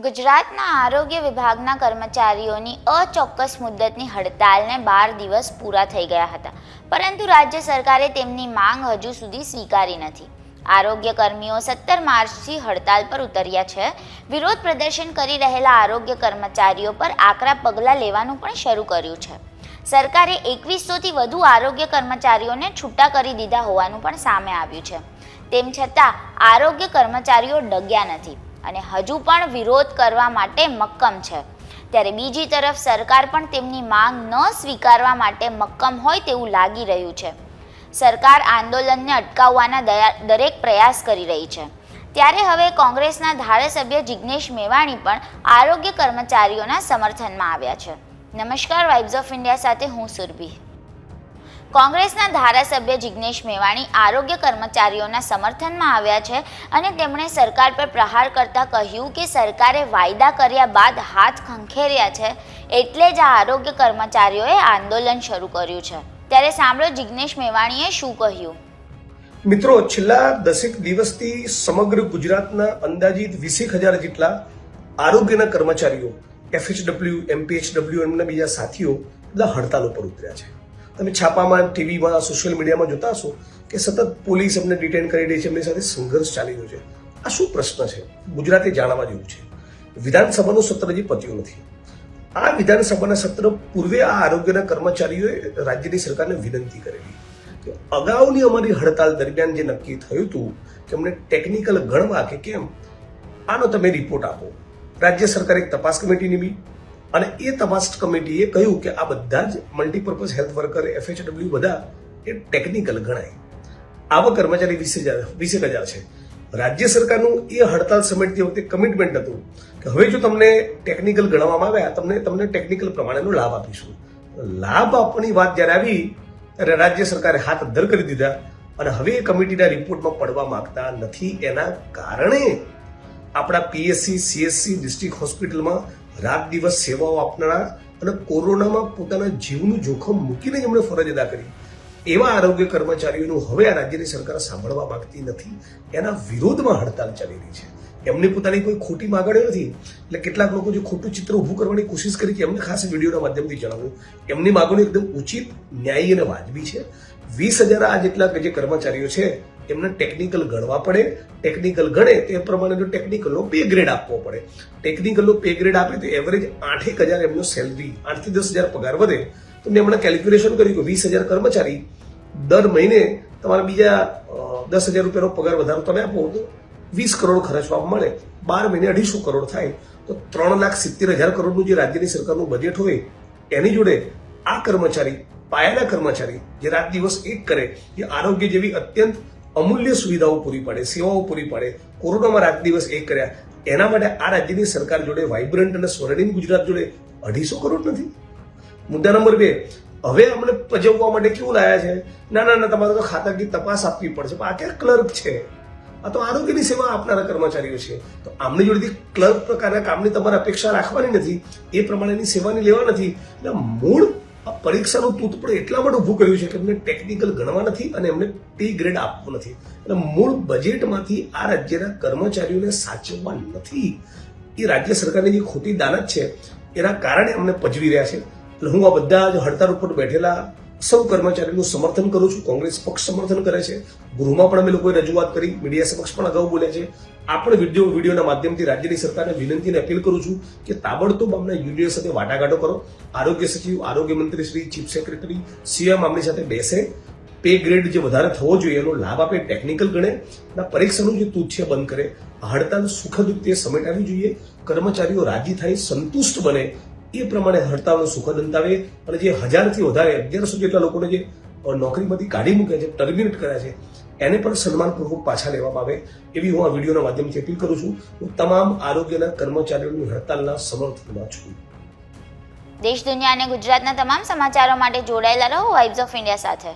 ગુજરાતના આરોગ્ય વિભાગના કર્મચારીઓની અચોક્કસ મુદ્દતની હડતાલને બાર દિવસ પૂરા થઈ ગયા હતા. પરંતુ રાજ્ય સરકારે તેમની માંગ હજુ સુધી સ્વીકારી નથી. આરોગ્ય કર્મીઓ સત્તર માર્ચથી હડતાલ પર ઉતર્યા છે. વિરોધ પ્રદર્શન કરી રહેલા આરોગ્ય કર્મચારીઓ પર આકરા પગલાં લેવાનું પણ શરૂ કર્યું છે. સરકારે એકવીસોથી વધુ આરોગ્ય કર્મચારીઓને છૂટા કરી દીધા હોવાનું પણ સામે આવ્યું છે. તેમ છતાં, આરોગ્ય કર્મચારીઓ ડગ્યા નથી. અને હજુ પણ વિરોધ કરવા માટે મક્કમ છે. ત્યારે બીજી તરફ સરકાર પણ તેમની માંગ ન સ્વીકારવા માટે મક્કમ હોય તેવું લાગી રહ્યું છે. સરકાર આંદોલનને અટકાવવાના દરેક પ્રયાસ કરી રહી છે. ત્યારે હવે કોંગ્રેસના ધારાસભ્ય જિગ્નેશ મેવાણી પણ આરોગ્ય કર્મચારીઓના સમર્થનમાં આવ્યા છે. નમસ્કાર, વાઇબ્સ ઓફ ઇન્ડિયા સાથે હું સુરભી. કોંગ્રેસના ધારાસભ્ય જિગ્નેશ મેવાણી આરોગ્ય કર્મચારીઓના સમર્થનમાં આવ્યા છે અને તેમણે સરકાર પર પ્રહાર કરતા કહ્યું કે સરકારે વાયદા કર્યા બાદ હાથ ખંખેર્યા છે એટલે જ આ આરોગ્ય કર્મચારીઓએ આંદોલન શરૂ કર્યું છે. ત્યારે સાંભળો જિગ્નેશ મેવાણીએ શું કહ્યું. મિત્રો, છેલ્લા દસેક દિવસથી સમગ્ર ગુજરાતના અંદાજિત વીસેક હજાર જેટલા આરોગ્યના કર્મચારીઓ, એફએચડબલ્યુ, એમપીએચડબલ્યુ એમના બીજા સાથીઓ, બધા હડતાલ ઉપર ઉતર્યા છે. તમે છાપામાં, ટીવીમાં સોશિયલ મીડિયામાં જોતા હશો કે સતત પોલીસ અમને ડિટેન કરી રહી છે, એમની સાથે સંઘર્ષ ચાલી રહ્યો છે. આ શું પ્રશ્ન છે? ગુજરાતે જાણવા જેવું છે. વિધાનસભાનું સત્ર હજી પત્યું નથી. આ વિધાનસભાના સત્ર પૂર્વે આ આરોગ્યના કર્મચારીઓએ રાજ્યની સરકારને વિનંતી કરેલી કે અગાઉની અમારી હડતાલ દરમિયાન જે નક્કી થયું હતું કે અમને ટેકનિકલ ગણવા કે કેમ, આનો તમે રિપોર્ટ આપો. રાજ્ય સરકારે એક તપાસ કમિટી નીમી અને એ તપાસ કમિટીએ કહ્યું કે આ બધા જ મલ્ટીપર્પઝ હેલ્થ વર્કર એફએચડબલ્યુ બધા એ ટેકનિકલ ગણાય. આવા કર્મચારી વીસ હજાર વીસેક હજાર છે. રાજ્ય સરકારનું એ હડતાલ સમિટતી વખતે કમિટમેન્ટ હતું કે હવે જો તમને ટેકનિકલ ગણવામાં આવ્યા તમને તમને ટેકનિકલ પ્રમાણેનો લાભ આપીશું. લાભ આપવાની વાત જ્યારે આવી, ત્યારે રાજ્ય સરકારે હાથ અદ્ધર કરી દીધા અને હવે એ કમિટીના રિપોર્ટમાં પડવા માંગતા નથી. એના કારણે આપણા પીએસસી સીએસસી ડિસ્ટ્રિક્ટ હોસ્પિટલમાં રાત દિવસ સેવાઓ આપનારા અને કોરોનામાં પોતાના જીવનું જોખમ મૂકીને જ એમણે ફરજ અદા કરી. એવા આરોગ્ય કર્મચારીઓનું હવે આ રાજ્યની સરકાર સાંભળવા માંગતી નથી. એના વિરોધમાં હડતાલ ચાલી રહી છે. એમની પોતાની કોઈ ખોટી માગણીઓ નથી. એટલે કેટલાક લોકો જે ખોટું ચિત્ર ઊભું કરવાની કોશિશ કરી છે એમને ખાસ વિડીયોના માધ્યમથી જણાવ્યું એમની માગણીઓ એકદમ ઉચિત, ન્યાયી અને વાજબી છે. વીસ હજાર આ જેટલા જે કર્મચારીઓ છે, એમને ટેકનિકલ ગણવા પડે. ટેકનિકલ ગણે તે પ્રમાણે જો ટેકનિકલનો પે ગ્રેડ આપવો પડે. ટેકનિકલનો પે ગ્રેડ આપે તો એવરેજ આઠેક હજાર એમનો સેલરી આઠથી દસ હજાર પગાર વધે. તો મેં હમણાં કેલ્ક્યુલેશન કર્યું કે વીસ હજાર કર્મચારી દર મહિને તમારા બીજા દસ હજાર રૂપિયાનો પગાર વધારો તમે આપો તો વીસ કરોડ ખર્ચવા મળે. બાર મહિને અઢીસો કરોડ થાય. તો ત્રણ લાખ સિત્તેર હજાર કરોડનું જે રાજ્યની સરકારનું બજેટ હોય, એની જોડે આ કર્મચારી પાયાના કર્મચારી જે રાત દિવસ એક કરે જે આરોગ્ય જેવી અત્યંત અમૂલ્ય સુવિધાઓ પૂરી પાડે, સેવાઓ પૂરી પાડે, કોરોનામાં રાત દિવસ એક કર્યા. એના માટે આ રાજ્યની સરકાર જોડે વાઇબ્રન્ટ અને સ્વર્ણિમ ગુજરાત જોડે અઢીસો કરોડ નથી. મુદ્દા નંબર બે, હવે અમને પજવવા માટે કેવું લાયા છે? ના ના ના, તમારે તો ખાતાકીય તપાસ આપવી પડશે. પણ આ ક્યાં ક્લર્ક છે? આ તો આરોગ્યની સેવા આપનારા કર્મચારીઓ છે. તો આમની જોડેથી ક્લર્ક પ્રકારના કામની તમારે અપેક્ષા રાખવાની નથી. એ પ્રમાણેની સેવાની લેવા નથી. એટલે મૂળ પરીક્ષાનું તૂત પણ એટલા માટે ઊભું કર્યું છે કે એમને ટેકનિકલ ગણવા નથી અને એમને પે ગ્રેડ આપવો નથી. એટલે મૂળ બજેટમાંથી આ રાજ્યના કર્મચારીઓને સાચવવા નથી. એ રાજ્ય સરકારની જે ખોટી દાનત છે, એના કારણે અમને પજવી રહ્યા છે. એટલે હું આ બધા જ હડતાળ ઉપર બેઠેલા સૌ કર્મચારીનું સમર્થન કરું છું, કોંગ્રેસ પક્ષ સમર્થન કરે છે. ગૃહમાં પણ અમે લોકોએ રજૂઆત કરી, મીડિયા સમક્ષ પણ અગાઉ બોલ્યા છે. આ પણ વીડિયો, વિડીયોના માધ્યમથી રાજ્યની સરકારને વિનંતી અને અપીલ કરું છું કે તાબડતોબ અમને યુનિયન સાથે વાટાઘાટો કરો. આરોગ્ય સચિવ, આરોગ્ય મંત્રી શ્રી, ચીફ સેક્રેટરી સીએમ આમની સાથે બેસે. પે ગ્રેડ જે વધારે થવો જોઈએ, એનો લાભ આપે, ટેકનિકલ ગણે. પરીક્ષાનું જે તૂટ બંધ કરે, હડતાલ સુખદ રીતે સમેટાવી જોઈએ. કર્મચારીઓ રાજી થાય, સંતુષ્ટ બને. એ પ્રમાણે હડતાલનો સુખદ અંત આવે અને જે હજારથી વધારે, અગિયારસો જેટલા લોકોને જે નોકરીમાંથી કાઢી મૂક્યા છે, ટર્મિનેટ કર્યા છે, એને પણ સન્માનપૂર્વક પાછા લેવામાં આવે એવી હું આ વિડીયોના માધ્યમથી અપીલ કરું છું. હું તમામ આરોગ્યના કર્મચારીઓની હડતાલના સમર્થનમાં છું. દેશ દુનિયા અને ગુજરાતના તમામ સમાચારો માટે જોડાયેલા રહો વાઇબ્સ ઓફ ઇન્ડિયા સાથે.